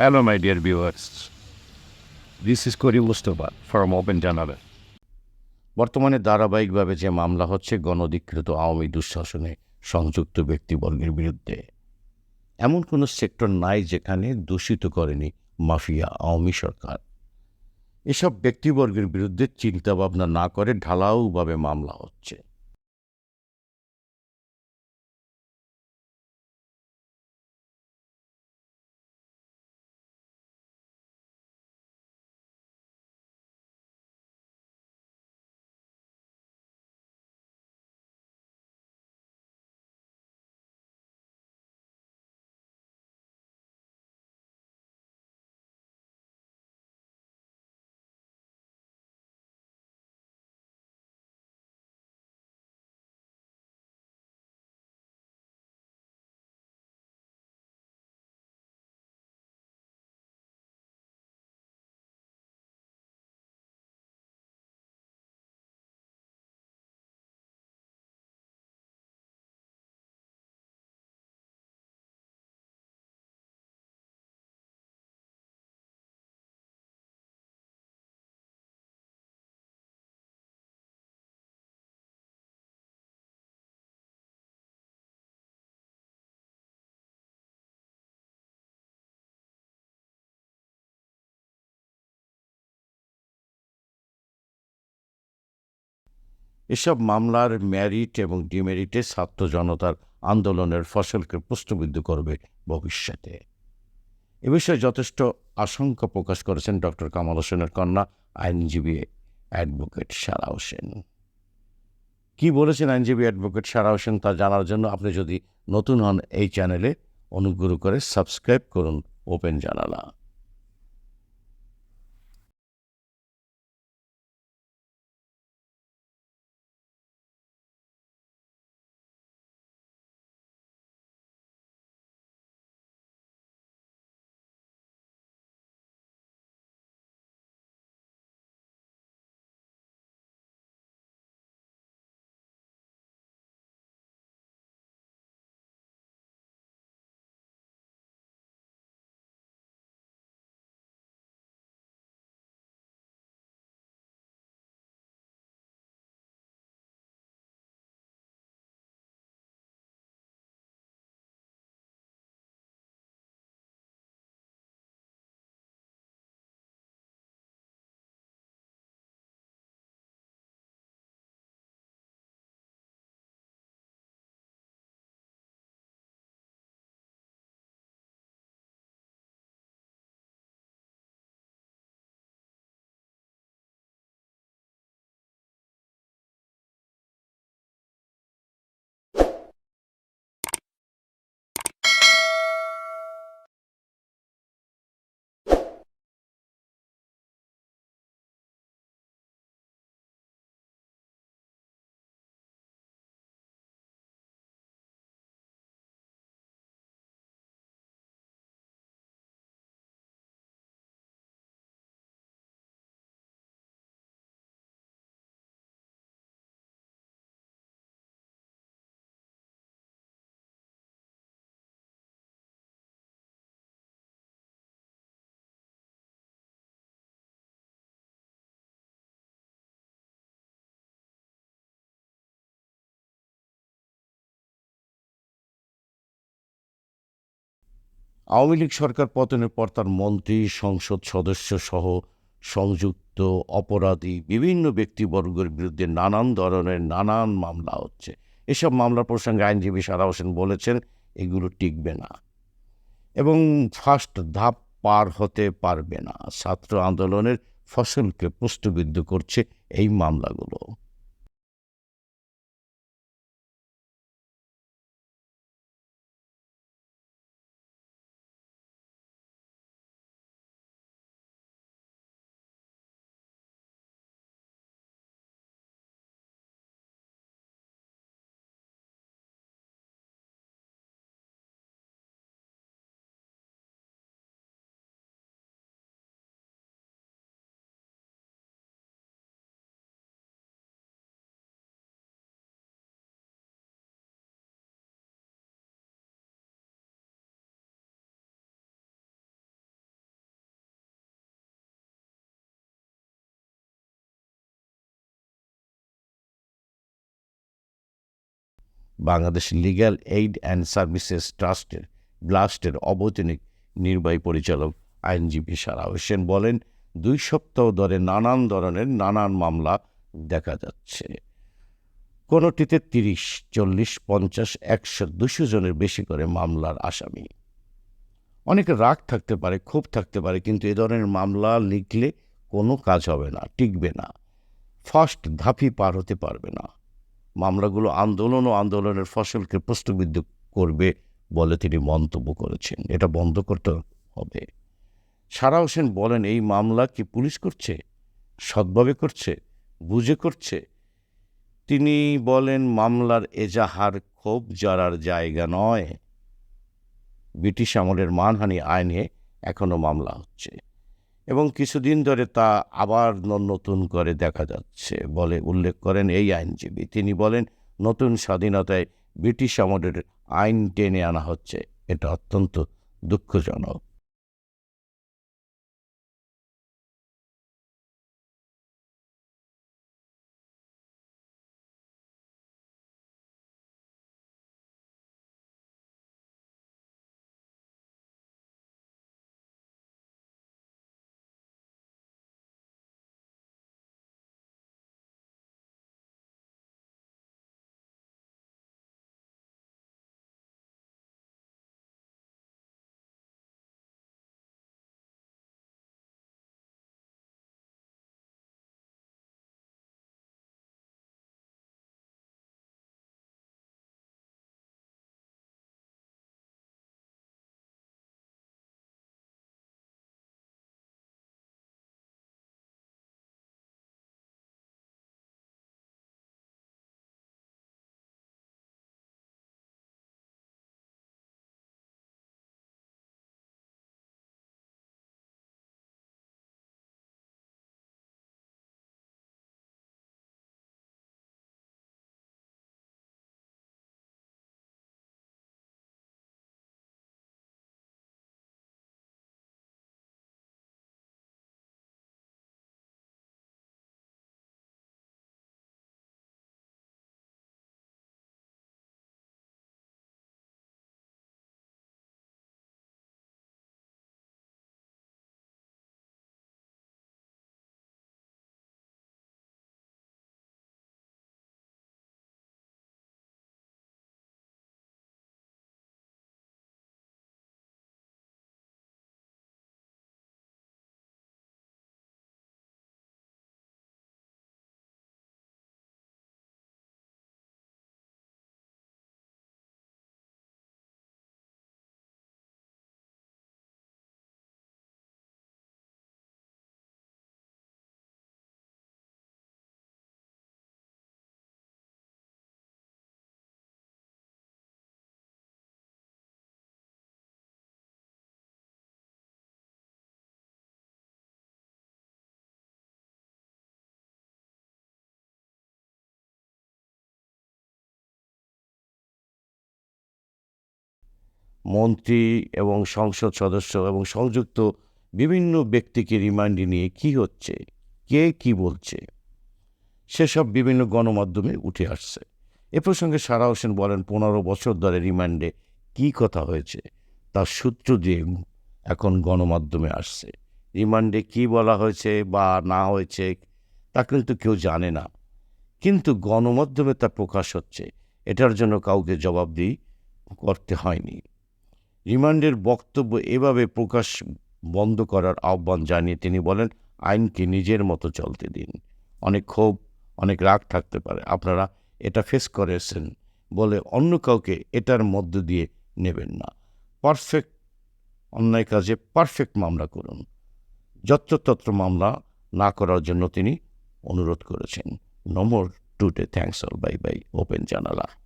Hello, my dear viewers. This is Kori Mustafa from Open Janala. বর্তমানে ধারাবাহিকভাবে যে মামলা হচ্ছে গণধিকৃত আওয়ামী দুঃশাসনে সংযুক্ত ব্যক্তিবর্গের বিরুদ্ধে এমন কোনো সেক্টর নাই যেখানে দূষিত করেনি মাফিয়া আওয়ামী সরকার এসব ব্যক্তিবর্গের বিরুদ্ধে চিন্তাভাবনা না করে ঢালাওভাবে মামলা হচ্ছে এসব মামলার ম্যারিট এবং ডিমেরিটে ছাত্র জনতার আন্দোলনের ফসলকে প্রশ্নবিদ্ধ করবে ভবিষ্যতে। এ বিষয়ে যথেষ্ট আশঙ্কা প্রকাশ করেছেন ডক্টর কামাল হোসেনের কন্যা, আইনজীবী অ্যাডভোকেট সারা হোসেন। কি বলেছেন আইনজীবী অ্যাডভোকেট সারা হোসেন তা জানার জন্য আপনি যদি নতুন হন এই চ্যানেলে অনুগ্রহ করে সাবস্ক্রাইব করুন ওপেন জানালা। আওয়ামী লীগ সরকার পতনের পর তার মন্ত্রী, সংসদ সদস্য সহ সংযুক্ত অপরাধী বিভিন্ন ব্যক্তিবর্গের বিরুদ্ধে নানান ধরনের নানান মামলা হচ্ছে। এসব মামলা প্রসঙ্গে আইনজীবী সারা হোসেন বলেছেন, এগুলো টিকবে না এবং ফার্স্ট ধাপ পার হতে পারবে না। ছাত্র আন্দোলনের ফসলকে প্রশ্নবিদ্ধ করছে এই মামলাগুলো। Bangladesh legal aid and services ট্রাস্টের ব্লাস্টের অবৈতনিক নির্বাহী পরিচালক আইনজীবী সারা হোসেন বলেন, দুই সপ্তাহ ধরে নানান ধরনের নানান মামলা দেখা যাচ্ছে। কোনোটিতে তিরিশ, চল্লিশ, পঞ্চাশ, একশো, দুশো জনের বেশি করে মামলার আসামি। অনেকে রাগ থাকতে পারে, ক্ষোভ থাকতে পারে, কিন্তু এ ধরনের মামলা লিখলে কোনো কাজ হবে না, টিকবে না। ফার্স্ট ধাপই পার হতে পারবে না। মামলাগুলো আন্দোলন ও আন্দোলনের ফসলকে প্রশ্নবিদ্ধ করবে বলে তিনি মন্তব্য করেছেন। এটা বন্ধ করতে হবে। সারা হোসেন বলেন, এই মামলা কি পুলিশ করছে? সৎভাবে করছে? বুঝে করছে? তিনি বলেন, মামলার এজাহার ক্ষোভ জড়ার জায়গা নয়। ব্রিটিশ আমলের মানহানি আইনে এখনও মামলা হচ্ছে। এবং কিছুদিন ধরে তা আবার নতুন করে দেখা যাচ্ছে বলে উল্লেখ করেন এই আইনজীবী। তিনি বলেন, নতুন স্বাধীনতায় ব্রিটিশ আমলের আইন টেনে আনা হচ্ছে। এটা অত্যন্ত দুঃখজনক। মন্ত্রী এবং সংসদ সদস্য এবং সংযুক্ত বিভিন্ন ব্যক্তিকে রিমান্ডে নিয়ে কি হচ্ছে, কে কি বলছে, সেসব বিভিন্ন গণমাধ্যমে উঠে আসছে। এ প্রসঙ্গে সারা হোসেন বলেন, পনেরো বছর ধরে রিমান্ডে কি কথা হয়েছে তার সূত্র দিয়ে এখন গণমাধ্যমে আসছে। রিমান্ডে কি বলা হয়েছে বা না হয়েছে তা কিন্তু কেউ জানে না। কিন্তু গণমাধ্যমে তা প্রকাশ হচ্ছে, এটার জন্য কাউকে জবাবদিহি করতে হয়নি। রিমান্ডের বক্তব্য এভাবে প্রকাশ বন্ধ করার আহ্বান জানিয়ে তিনি বলেন, আইনকে নিজের মতো চলতে দিন। অনেক ক্ষোভ, অনেক রাগ থাকতে পারে। আপনারা এটা ফেস করেছেন বলে অন্য কাউকে এটার মধ্য দিয়ে নেবেন না। পারফেক্ট অন্যায় কাজে পারফেক্ট মামলা করুন। যত্রতত্র মামলা না করার জন্য তিনি অনুরোধ করেছেন। Number টুটে thanks all bye bye open জানালা